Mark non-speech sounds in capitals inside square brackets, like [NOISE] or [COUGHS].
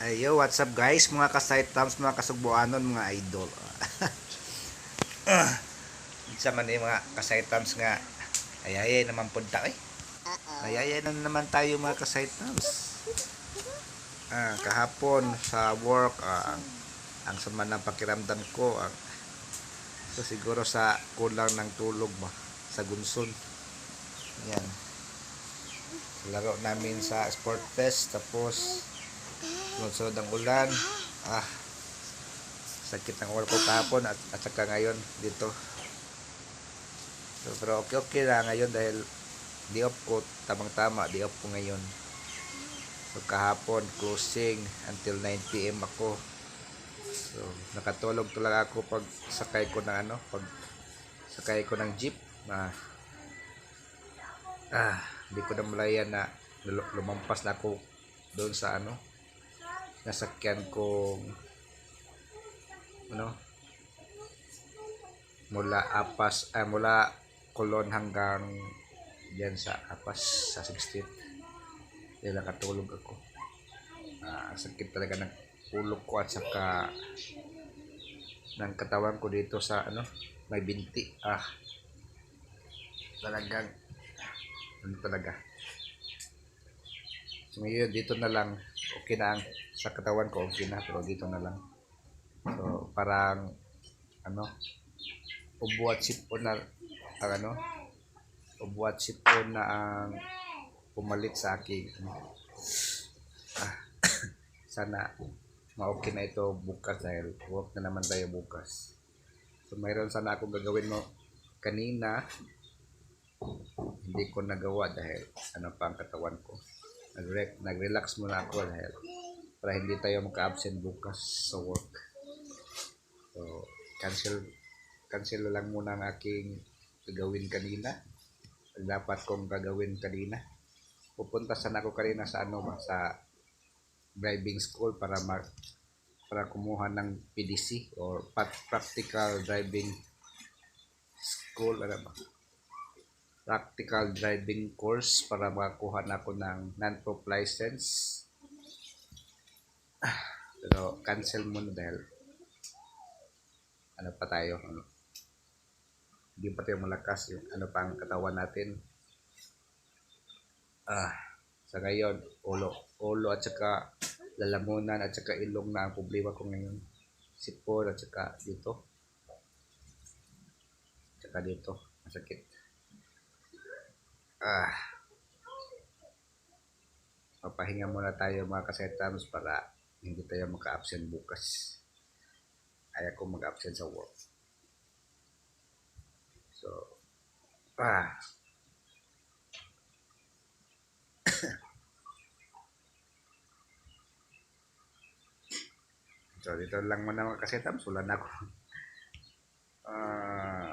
Ayo, what's up guys? Mga kasaitams, mga kasugbuanon, mga idol. [LAUGHS] Sa man yung mga kasaitams nga ayayay naman punta eh. Ayayay na naman tayo mga kasaitams. Ah, kahapon sa work, ah, ang, ang sama ng pakiramdam ko, ang, so siguro sa kulang ng tulog ba, sa gunson. Yan. Laro namin sa Sport Fest, tapos sunod-sunod ang ulan. Ah, sakit ng ulo ko kahapon at, at saka ngayon dito. So, pero okay okay lang ngayon dahil di off ko, tamang-tama, di off ko ngayon. So kahapon closing until 9 PM ako. So nakatulog talaga ako pag sakay ko ng ano, pag sakay ko ng jeep na ah, hindi ko na malayan na lumampas na ako doon sa ano nasakyan kong ano? Mula Apas ah, mula Colon hanggang diyan sa Apas sa 16 yan nakatulog ako. Ah, ang sakit talaga ng ulo ko at saka ng katawan ko dito sa ano may binti. Ah talagang ano talaga so ngayon dito na lang. Okay na ang sa katawan ko okay na pero dito na lang. So parang ano ubo sipon na ang ano ubo sipon na ang pumalit sa aking ano. ah, [COUGHS] sana ma-okay na ito bukas dahil work na naman tayo bukas. So mayroon sana akong gagawin mo kanina. Hindi ko nagawa dahil ano pa ang katawan ko Nagre- nag-relax muna ako dahil para hindi tayo maka-absent bukas sa work. So cancel cancel lang muna ang aking gagawin kanina. Ang dapat kong gagawin kanina. Pupunta sana ako kanina sa ano ba sa driving school para mag para kumuha ng PDC or practical driving school ano ba practical driving course para makakuha na ako ng non-prop license. [SIGHS] Pero cancel muna dahil ano pa tayo, ano, hindi pa tayo malakas yung ano pa ang katawan natin. Ah, sa ngayon, ulo, ulo at saka lalamunan at saka ilong na ang problema ko ngayon. Sipon at saka dito. Saka dito, masakit. Ah. Papahinga muna tayo mga kasetams para hindi tayo maka-absent bukas. Ayaw ko mag-absent sa work. So, ah. [COUGHS] so, dito lang muna mga kasetams. Wala na ako. Ah.